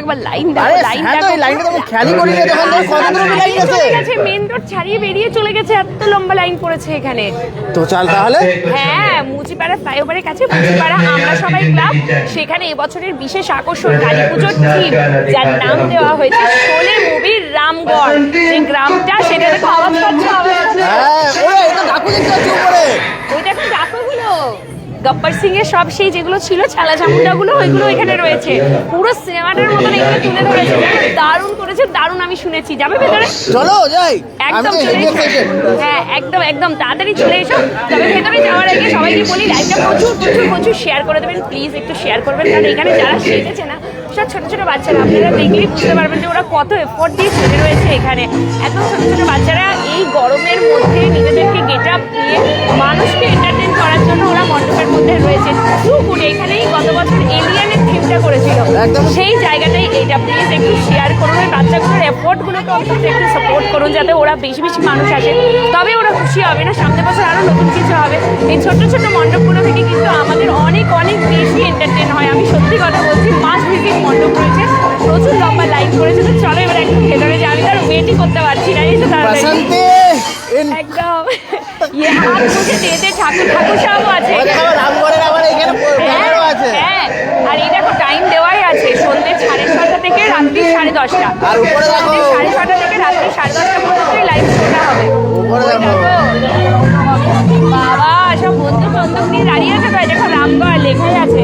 একবার লাইন দেখো লাইন হ্যাঁ দেখো। লাইনটা তো খেয়ালই করিনি তখন তো কত দূর লাইন আছে। গেছে মেন রোড ছাড়িয়ে বেরিয়ে চলে গেছে এত লম্বা লাইন পড়েছে এখানে। তো চল তাহলে। হ্যাঁ মুচিপাড়া ফ্লাইওভারের কাছে মুচিপাড়া আমরা সবাই ক্লাব। সেখানে এবছরের বিশেষ আকর্ষণ কালী পুজোর থিম যার নাম দেওয়া হয়েছে শোলে মুভির রামগড়। যে গ্রামটা সেটা দেখো আওয়াজ পাচ্ছ আওয়াজ পাচ্ছ? হ্যাঁ ওরে এটা ডাকু দেখতে পাচ্ছি উপরে ওই দেখো ডাকুগুলো গব্বর সিং এর সব সেই যেগুলো ছিল ছালা চামুন্ডাগুলো ওইগুলো এখানে রয়েছে। পুরো সিনেমাটার মতন এখানে তুলে ধরেছে। দারুণ করেছে দারুণ আমি শুনেছি। যাবে ভেতরে? চলো যাই। একদম হ্যাঁ একদম একদম তাড়াতাড়ি চলে এসো। তবে ভেতরে যাওয়ার আগে সবাইকে বলি লাইভটা প্রচুর প্রচুর প্রচুর শেয়ার করে দেবেন। প্লিজ একটু শেয়ার করবেন। কারণ এখানে যারা শিখেছে না সব ছোট ছোট বাচ্চারা আপনারা দেখলেই বুঝতে পারবেন যে ওরা কত এফোর্ট দিয়ে সেজে রয়েছে এখানে। এত ছোট ছোট বাচ্চারা এই গরমের মধ্যে নিজেদেরকে গেট আপ নিয়ে মানুষকে এন্টারটেন করার জন্য ওরা মণ্ডপের মধ্যে রয়েছে। টু গুড এখানেই গত বছর এলিয়ানের থিমটা করেছিল। সেই জায়গাটাই এইটা প্লিজ একটু শেয়ার করুন ওই বাচ্চাগুলোর এফোর্টগুলোকে অন্তত একটু সাপোর্ট করুন যাতে ওরা বেশি বেশি মানুষ আসে। তবে ওরা খুশি হবে না সামনে বছর আরও নতুন কিছু হবে। এই ছোট ছোট মণ্ডপগুলো থেকে কিন্তু আমাদের অনেক অনেক বেশি এন্টারটেন হয়। আমি সত্যি কথা বলছি প্রচুর লম্বা লাইন করেছে। তো চলো এবার একটু ভেতরে যাই। আমি তো আর ওয়েটই করতে পারছি না তো তাড়াতাড়ি। একদম। ইয়ে হাত মুখে দিয়ে দিয়ে ঠাকুর ঠাকুর সাহেবও আছে। হ্যাঁ আর এই দেখো টাইম দেওয়াই আছে। সন্ধ্যে সাড়ে ছটা থেকে রাত্রি সাড়ে দশটা। সাড়ে ছটা থেকে রাত্রি সাড়ে দশটা পর্যন্ত লাইভ শোটা হবে। বন্ধুক নিয়ে দাঁড়িয়ে আছে তো দেখো রামগড় লেখাই আছে।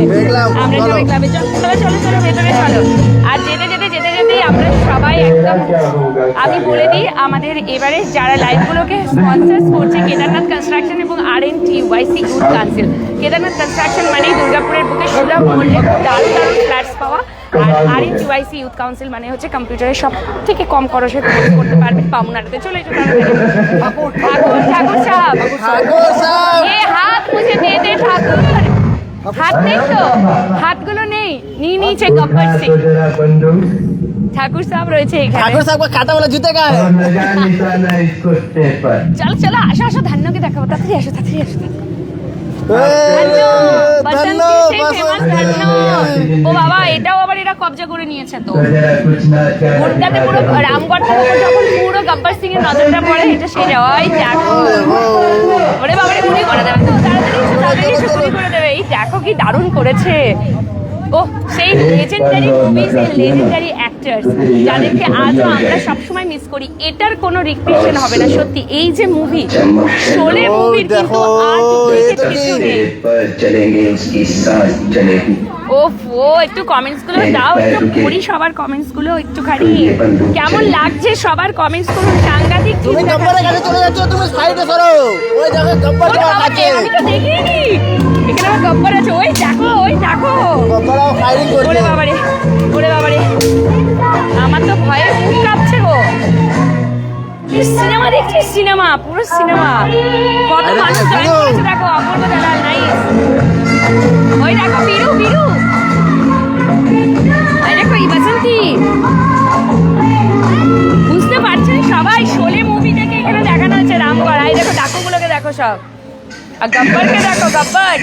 আমরা সবাই ক্লাবে চলো চলো চলো ভেতরে চলো। আর যেতে যেতে যেতে যেতেই আমরা সবাই একদম আমি বলে দিই আমাদের এবারে যারা লাইভগুলোকে স্পন্সার্স করছে কেদারনাথ কনস্ট্রাকশন এবং R N T Y C youth council Kedarnath construction মানেই দুর্গাপুরের বুকে সুলভ মূল্যে দারুণ দারুণ ফ্ল্যাটস পাওয়া। আর R N T Y C youth council মানে হচ্ছে কম্পিউটারের সব থেকে কম খরচে করতে পারবে পামনাটাতে চলে যেতে এসো তাড়াতাড়ি ঠাকুর ঠাকুর সাহেব ঠাকুর সাহেব এ হাত মুঝে দে দে ঠাকুর হাত নেই তো? হাতগুলো নেই। নিয়ে নিয়েছে গব্বর সিং ঠাকুর সাহেব রয়েছে এখানে। ঠাকুর সাহেব কাটা বলে জুতে গায়ে। চলো চলো আসো আসো ধান্যকে দেখাবো। তাড়াতাড়ি আসো তাড়াতাড়ি আসো ও বাবা এটাও আবার এরা কবজা করে নিয়েছে তো। পুরো যখন পুরো গব্বর সিং এর নজরটা পড়ে এটা সেই ওই দেখো ওরে বাবারে গুলি করে দেবে। তো তাড়াতাড়ি এসো, তাড়াতাড়ি এসে গুলি করে দেবে। এই দেখো কি দারুণ করেছে। ও সেই লেজেন্ডারি মুভিজ এর লেজেন্ডারি অ্যাক্টরস যাদেরকে আজও আমরা সবসময় মিস করি এটার কোনো রিক্রিয়েশন হবে না সত্যি। এই যে মুভি শোলে মুভির কিন্তু আর? কিছু নেই ও ও একটু কমেন্টসগুলো দাও একটু পড়ি সবার কমেন্টসগুলো একটুখানি। কেমন লাগছে সবার কমেন্টসগুলো সাংঘাতিক তুমি নাম্বারের কাছে চলে যাচ্ছ তুমি সাইডে সরো। ওই দেখো নাম্বার আছে আমি তো দেখিনি। এখানে আমার গব্বর আছে। ওই দেখো ওই দেখো। গব্বরও ফায়ারিং করছে। ওরে বাবারে ওরে বাবারে আমার তো ভয় বুক কাঁপছে গো। সিনেমা দেখছি? সিনেমা পুরো সিনেমা কত মানুষ দেখো। অপূর্ব দাদা নাইস সব আর গব্বরকে দেখো গব্বর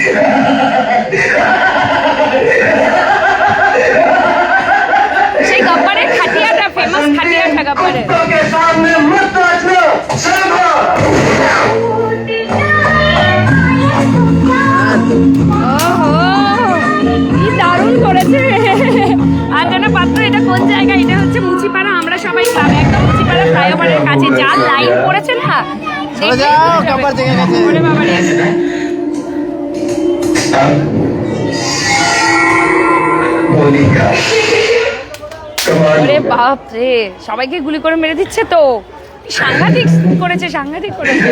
সেই গব্বরের খাটিয়াটা ফেমাস খাটিয়াটা গব্বরের চলে যাও কাপড় গেছে। বাপ রে সবাইকে গুলি করে মেরে দিচ্ছে তো। সাংঘাতিক করেছে সাংঘাতিক করেছে।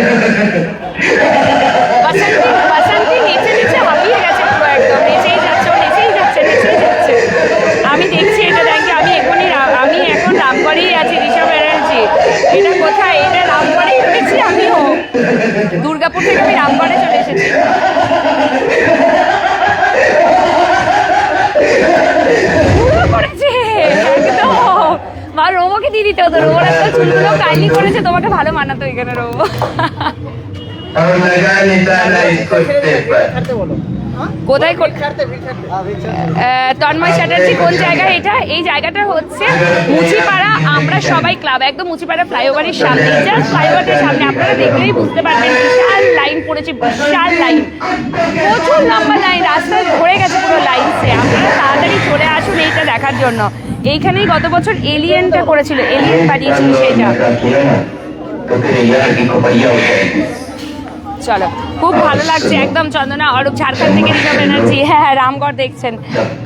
দুর্গাপুর থেকে আমি রামগড়ে চলে এসেছি। পুরো করেছে। একদম। মা রোবোকে দিয়ে দিতে হতো। রোবোর একটা চুলগুলো কাইলি করেছে তোমাকে ভালো মানাতো এখানে রোবো কোথায় তন্ময় চ্যাটার্জি কোন জায়গায় এটা? এই জায়গাটা হচ্ছে মুচিপাড়া আমরা সবাই ক্লাব একদম মুচিপাড়া সামনে। ফ্লাইওভারের সামনে আপনারা দেখলেই বুঝতে পারবেন লাইন পড়েছে লাইন। প্রচুর ভরে গেছে পুরো আপনারা তাড়াতাড়ি চলে আসুন দেখার জন্য। এইখানেই গত বছর এলিয়েনটা করেছিল এলিয়েন বানিয়েছিল সেটা। চলো, খুব ভালো লাগছে, একদম চন্দনা অরূপ, ঝাড়খণ্ড থেকে রিজার্ভ এনার্জি হ্যাঁ হ্যাঁ রামগড় দেখছেন।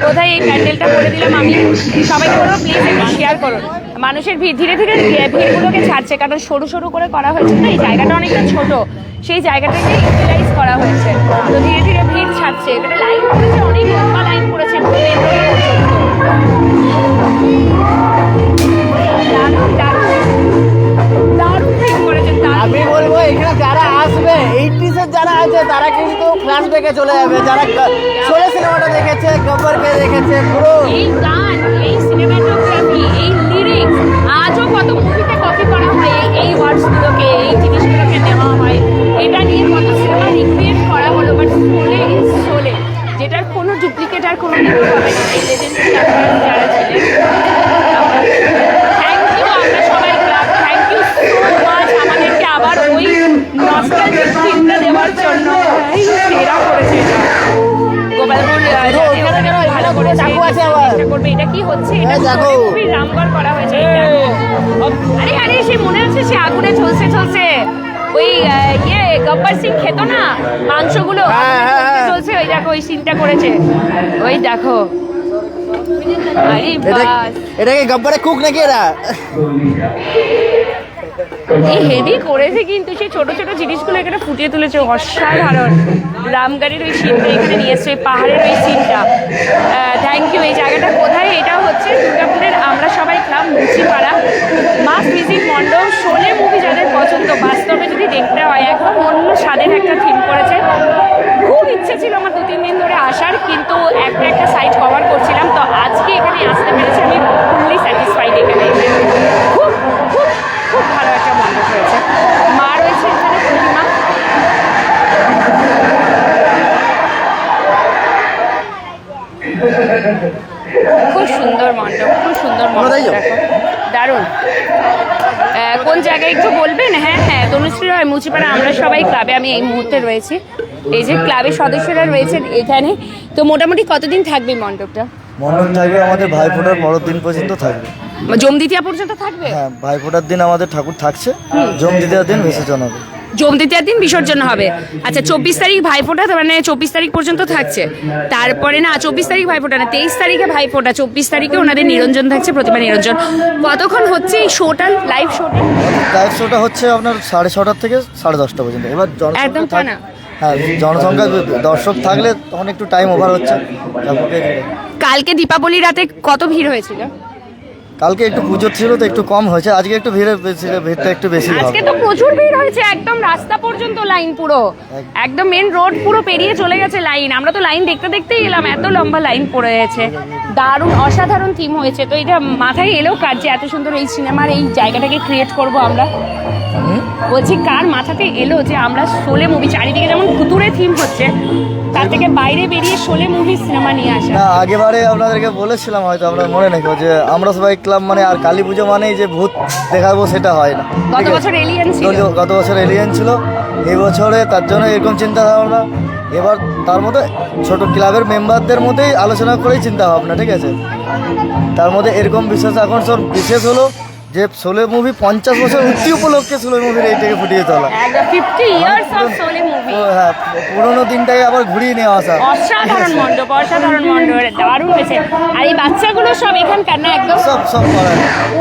কোথায় এই প্যান্ডেলটা করে দিলাম আমি? সবাইকে বলব প্লিজ একটু শেয়ার করুন। মানুষের ভিড়, ধীরে ধীরে ভিড়গুলোকে ছাড়ছে, কারণ সরু সরু করে করা হয়েছে তো এই জায়গাটা অনেকটা ছোট, সেই জায়গাটাকে ইউটিলাইজ করা হয়েছে। তো ধীরে ধীরে ভিড় ছাড়ছে, এখানে লাইন পড়েছে অনেক লম্বা লাইন পর্যন্ত দারুণ দারুণ। দারুণ। আমি বলব, এখানে এর যারা আছে, তারা কিন্তু ফ্ল্যাশব্যাকে চলে যাবে। যারা ষোলো সিনেমাটা দেখেছে, গব্বরকে দেখেছে, পুরো এই গান, এই সিনেমাটোগ্রাফি এই লিরিক্স আজও কত সোলে রামগড় করা হয়েছে আরে আরে সে মনে আছে সে আগুনে ঝলসে ঝলসে ওই ইয়ে গব্বর সিং খেত না? মাংসগুলো হ্যাঁ, হ্যাঁ, হ্যাঁ। চলছে ওই দেখো ওই সিনটা করেছে। ওই দেখো। আরে বাস। এটা কি গব্বরে কুক নাকি এরা? এই হেভি করেছে কিন্তু সেই ছোট ছোট জিনিসগুলো এখানে ফুটিয়ে তুলেছে। অসাধারণ। রামগাড়ির ওই সিনটা এখানে নিয়ে এসছে ওই পাহাড়ের ওই সিনটা থ্যাংক ইউ এই জায়গাটা কোথায় এটা হচ্ছে দুর্গাপুরের আমরা সবাই ক্লাব মুচিপাড়া মাস ভিজিট মণ্ডপ শোলে মুভি যাদের পছন্দ বাস্তবে যদি দেখতে হয় একদম অন্য স্বাদের একটা থিম করেছে খুব ইচ্ছে ছিল আমার দু তিন দিন ধরে আসার কিন্তু একটা একটা সাইট কভার করছিলাম তো আজকে এখানে আসতে পেরেছি আমি ফুললি স্যাটিসফাইড এখানে এসে। খুব খুব খুব ভালো একটা মণ্ডপ হয়েছে মা রয়েছে এখানে প্রতিমা খুব সুন্দর মণ্ডপ খুব সুন্দর মণ্ডপ দেখো। দারুণ। কোন জায়গায় একটু বলবেন? হ্যাঁ হ্যাঁ তনুশ্রী হয় মুচিপাড়া আমরা সবাই ক্লাবে আমি এই মুহূর্তে রয়েছি। এই যে ক্লাবের সদস্যরা রয়েছেন এখানে। তো মোটামুটি কতদিন থাকবে মণ্ডপটা? মণ্ডপ থাকবে আমাদের ভাইফোঁটার বড় দিন পর্যন্ত থাকবে। জম দ্বিতীয়া পর্যন্ত থাকবে? হ্যাঁ ভাইফোঁটার দিন আমাদের ঠাকুর থাকছে। জম দ্বিতীয় দিন বিসর্জন হবে। জম দ্বিতীয়ার দিন বিসর্জন হবে। আচ্ছা চব্বিশ তারিখ ভাইফোঁটা মানে চব্বিশ তারিখ পর্যন্ত থাকছে। তারপরে না চব্বিশ তারিখ ভাইফোঁটা না তেইশ তারিখে ভাইফোঁটা চব্বিশ তারিখে ওনাদের নিরঞ্জন থাকছে প্রতিমা নিরঞ্জন। কতক্ষণ হচ্ছে এই শোটা লাইভ শোটা লাইভ শোটা হচ্ছে আপনার সাড়ে ছটার থেকে সাড়ে দশটা পর্যন্ত। এবার একদম টানা। হ্যাঁ জনসংখ্যা দর্শক থাকলে তখন একটু টাইম ওভার হচ্ছে। কালকে দীপাবলি রাতে কত ভিড় হয়েছিল? কালকে একটু পুজো ছিল তো একটু কম হয়েছে, আজকে একটু ভিড়ে ভিড়টা একটু বেশি আজকে তো প্রচুর ভিড় হয়েছে, একদম রাস্তা পর্যন্ত লাইন পুরো। একদম মেন রোড পুরো পেরিয়ে চলে গেছে লাইন আমরা তো লাইন দেখতে দেখতেই এলাম, এত লম্বা লাইন পড়ে গেছে। দারুণ, অসাধারণ থিম হয়েছে। তো এটা মাথায় এলেও কার যে এত সুন্দর এই সিনেমার এই জায়গাটাকে ক্রিয়েট করব আমরা। বলছি, কার মাথাতে এলো যে আমরা শোলে মুভি চারিদিকে যেমন ভুতুরে থিম হচ্ছে তার থেকে বাইরে বেরিয়ে শোলে মুভি সিনেমা নিয়ে আসা। না আগেবারে আপনাদেরকে বলেছিলাম হয়তো আপনার মনে নেই যে আমরা সবাই ক্লাব মানে আর কালী পুজো মানেই যে ভূত দেখাবো সেটা হয় না। গত বছর এলিয়েন ছিল। গত- বছর এলিয়েন ছিল। এই বছরে তার জন্য এরকম চিন্তা ভাবনা এবার তার মধ্যে ছোট ক্লাবের মেম্বারদের মধ্যেই আলোচনা করেই চিন্তা ভাবনা ঠিক আছে? তার মধ্যে এরকম বিশেষ আকর্ষণ বিশেষ হলো যে সোলে মুভি পঞ্চাশ বছর উঠতি উপলক্ষে সোলে মুভির এইটাকে ফুটিয়ে তোলা। তো হ্যাঁ পুরোনো দিনটাকে আবার ঘুরিয়ে নিয়ে আসা অসাধারণ মণ্ডপ অসাধারণ মণ্ডপ দারুণ হয়েছে। আর এই বাচ্চাগুলো সব এখানকার না একদম? সব সব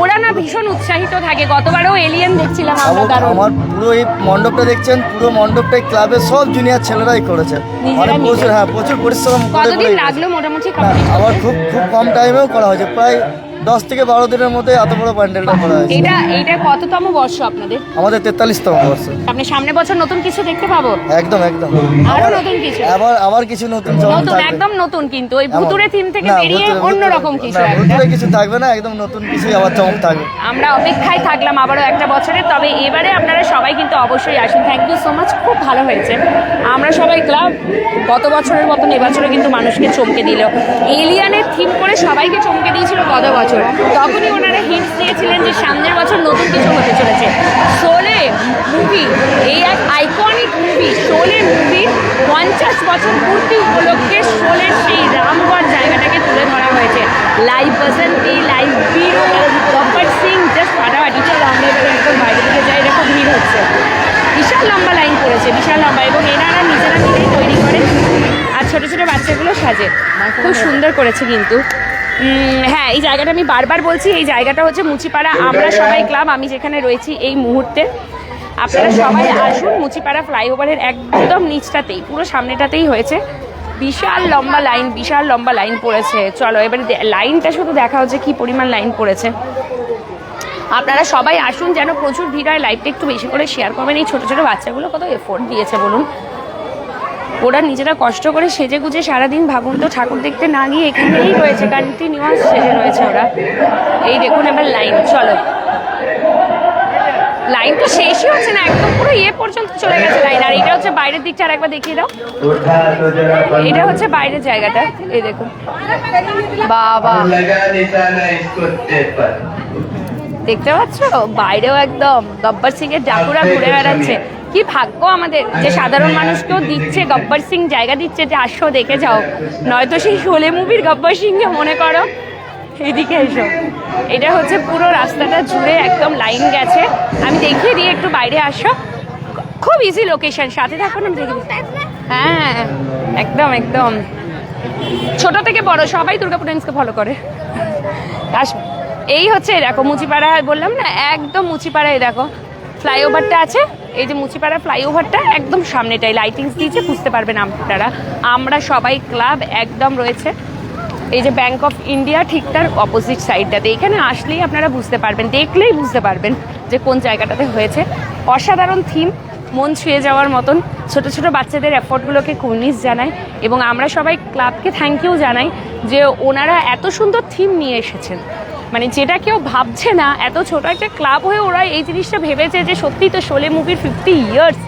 ওরা না ভীষণ উৎসাহিত থাকে। গতবারও এলিয়েন দেখছিলাম আমরা আমার- দারুণ। আমার পুরো এই মণ্ডপটা দেখছেন পুরো মণ্ডপটাই ক্লাবের সব জুনিয়র ছেলেরাই করেছে। মানে প্রচুর হ্যাঁ প্রচুর পরিশ্রম কতদিন লাগল মোটামুটি না, আবার খুব খুব কম টাইমেও করা হয়েছে। প্রায় দশ থেকে বারো দিনের মধ্যে এত বড় প্যান্ডেলটা করা হয়েছে। এটা এইটা কততম বর্ষ আপনাদের? আমাদের তেতাল্লিশতম বর্ষ। আপনি সামনে বছর নতুন কিছু দেখতে পাবো? একদম একদম। আরও নতুন কিছু? আবার আবার কিছু নতুন নতুন একদম নতুন কিন্তু। ওই। ভুতুরে থিম থেকে বেরিয়ে অন্যরকম ভুতুড়ে- কিছু একটা। কিছু থাকবে না একদম নতুন কিছু আবার চমক থাকবে। আমরা অপেক্ষায় থাকলাম আবারও একটা বছরের তবে এবারে আপনারা সবাই কিন্তু অবশ্যই আসুন। থ্যাংক ইউ সো মাচ খুব ভালো হয়েছে। আমরা সবাই ক্লাব গত বছরের মতন এবছরও কিন্তু মানুষকে চমকে দিল। এলিয়ানের থিম করে সবাইকে চমকে দিয়েছিল গত বছর। তখনই ওনারা হিন্টস দিয়েছিলেন যে সামনের বছর নতুন কিছু হতে চলেছে। শোলে মুভি এই এক আইকনিক মুভি শোলে মুভি পঞ্চাশ বছর পূর্তি উপলক্ষে শোলের সেই রামগড় জায়গাটাকে তুলে ধরা হয়েছে। Live Basanti live Veeru Gabbar Singh just ফাটাফাটি চলো আমরা এবার একদম বাইরে দিকে যাই খুব ভিড় হচ্ছে। বিশাল লম্বা লাইন পড়েছে বিশাল লম্বা। এবং এনারা নিজেরা নিজেই তৈরি করে আর ছোটো ছোটো বাচ্চাগুলো সাজে। খুব সুন্দর করেছে কিন্তু। হ্যাঁ এই জায়গাটা আমি বারবার বলছি, এই জায়গাটা হচ্ছে মুচিপাড়া আমরা সবাই ক্লাব, আমি যেখানে রয়েছি এই মুহূর্তে। আপনারা সবাই আসুন, মুচিপাড়া ফ্লাইওভারের একদম নিচটাতেই, পুরো সামনেটাতেই হয়েছে। বিশাল লম্বা লাইন, বিশাল লম্বা লাইন পড়েছে। চলো, এবারে লাইনটা শুধু দেখা হচ্ছে কি পরিমাণ লাইন পড়েছে। আপনারা সবাই আসুন, যেন প্রচুর ভিড় হয়। লাইভটা একটু বেশি করে শেয়ার করবেন। এই ছোটো ছোটো বাচ্চাগুলো কত এফোর্ট দিয়েছে, বলুন। ওরা নিজেরা কষ্ট করে সেজে গুজে সারাদিন ভাগন্ত ঠাকুর দেখতে না গিয়ে এখানেই রয়েছে কন্টিনিউয়াস সেজে রয়েছে ওরা। এই দেখুন এবার লাইন, চলো। লাইন তো শেষই হচ্ছে না, একদম পুরো ইয়ে পর্যন্ত চলে গেছে লাইন। আর এটা হচ্ছে বাইরের দিকটা, আর একবার দেখিয়ে দাও। এটা হচ্ছে বাইরের জায়গাটা, এই দেখুন। বাবা। দেখতে পাচ্ছ? বাইরেও একদম, গব্বর সিং এর ডাকুরা ঘুরে বেড়াচ্ছে। কি ভাগ্য আমাদের? যে সাধারণ মানুষকেও দিচ্ছে গব্বর সিং জায়গা দিচ্ছে যে আসো দেখে যাও। নয়তো সেই শোলে মুভির গব্বর সিংকে মনে করো। এদিকে এসো। এটা হচ্ছে পুরো রাস্তাটা জুড়ে একদম লাইন গেছে। আমি দেখিয়ে দিই একটু বাইরে আসো। খুব ইজি লোকেশন সাথে থাকো না দেখে। হ্যাঁ একদম একদম। ছোট থেকে বড় সবাই দুর্গাপুর টাইমসকে ফলো করে। আসো। এই হচ্ছে দেখো মুচিপাড়া বললাম না একদম মুচিপাড়ায় দেখো। ফ্লাইওভারটা আছে। এই যে মুচিপাড়া ফ্লাইওভারটা একদম সামনেটাই। লাইটিংস দিয়েছে, বুঝতে পারবেন আপনারা। আমরা সবাই ক্লাব একদম রয়েছে। এই যে ব্যাংক অফ ইন্ডিয়া ঠিক তার অপোজিট সাইডটাতে এখানে আসলেই আপনারা বুঝতে পারবেন, দেখলেই বুঝতে পারবেন যে কোন জায়গাটাতে হয়েছে। অসাধারণ থিম মন ছুঁয়ে যাওয়ার মতন। ছোট ছোট বাচ্চাদের এফোর্টগুলোকে কুর্নিশ জানাই এবং আমরা সবাই ক্লাবকে থ্যাংক ইউ জানাই যে ওনারা এত সুন্দর থিম নিয়ে এসেছেন। মানে যেটা কেউ ভাবছে না, এত ছোট একটা ক্লাব হয়ে ওরা এই জিনিসটা ভেবেছে যে সত্যি তো শোলে মুভির ফিফটি ইয়ার্স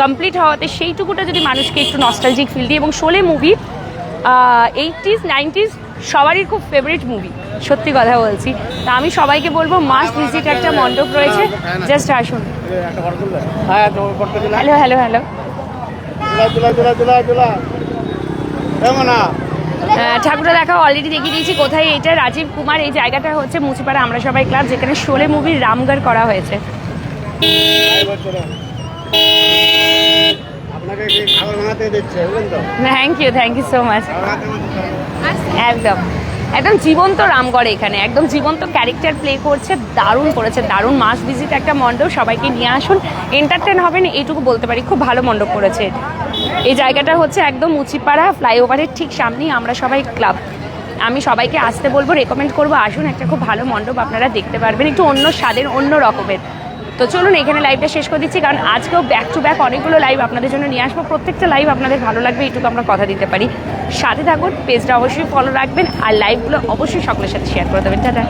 কমপ্লিট হওয়াতে সেইটুকুটা যদি মানুষকে একটু নস্টালজিক ফিল দিই এবং শোলে মুভি এইটিস নাইনটিস সবারই খুব ফেভারিট মুভি সত্যি কথা বলছি। তা আমি সবাইকে বলব মাস্ট ভিজিট একটা মণ্ডপ রয়েছে। জাস্ট আসুন। হ্যালো হ্যালো হ্যালো ঠাকুরা দেখা অলরেডি দেখিয়ে দিয়েছি কোথায় এটা রাজীব কুমার এই জায়গাটা হচ্ছে মুচিপাড়া আমরা সবাই ক্লাব যেখানে শোলে মুভির রামগড় করা হয়েছে। Thank you thank you so much একদম। একদম জীবন্ত রামগড় এখানে। একদম জীবন্ত ক্যারেক্টার প্লে করছে দারুণ করেছে দারুণ মাস ভিজিট একটা মণ্ডপ সবাইকে নিয়ে আসুন। এন্টারটেন হবেন এইটুকু বলতে পারি। খুব ভালো মণ্ডপ করেছে। এই জায়গাটা হচ্ছে একদম উচিপাড়া ফ্লাইওভারের ঠিক সামনেই আমরা সবাই ক্লাব। আমি সবাইকে আসতে বলব রেকমেন্ড করব। আসুন, একটা খুব ভালো মণ্ডপ আপনারা দেখতে পারবেন, একটু অন্য স্বাদের, অন্য রকমের। তো চলুন, এখানে লাইভটা শেষ করে দিচ্ছি, কারণ আজকেও ব্যাক টু ব্যাক অনেকগুলো লাইভ আপনাদের জন্য নিয়ে আসব। প্রত্যেকটা লাইভ আপনাদের ভালো লাগবে, এইটুকু আমরা কথা দিতে পারি। সাথে থাকুন পেজটা অবশ্যই ফলো রাখবেন, আর লাইভগুলো অবশ্যই সকলের সাথে শেয়ার করে দেবেন। টাটা।